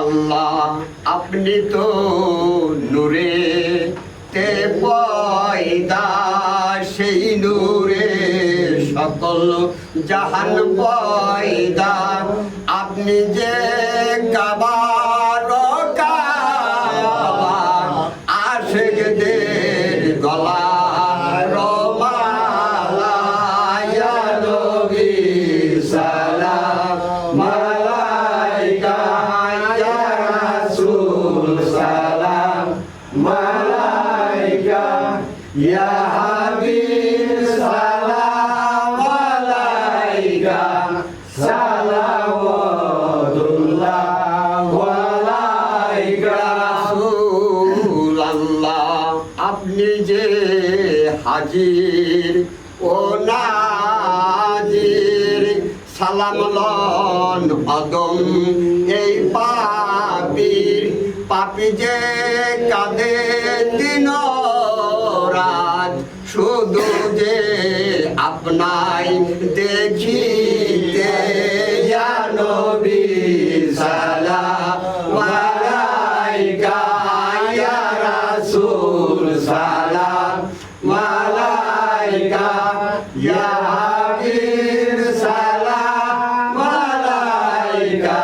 আল্লাহ আপনি তো নূরে তে পয়দা, সেই নূরে সকল জাহান পয়দা। আপনি যে কাবার কাবা আশেকদের গলা ইয়া হাবিব সালাম মালাইকা সালাওয়াতুল্লাহ মালাইকা রাসূল আপনি যে হাজির ও নাজির সালাম লন অদম এই পাপির পাপি যে কাঁদে দিন রাত শুধু যে আপনাই দেখিতে জানবি সালা মালাইকা রাসূল সালা মালাইকা ইয়া হাবিব সালা মালাইকা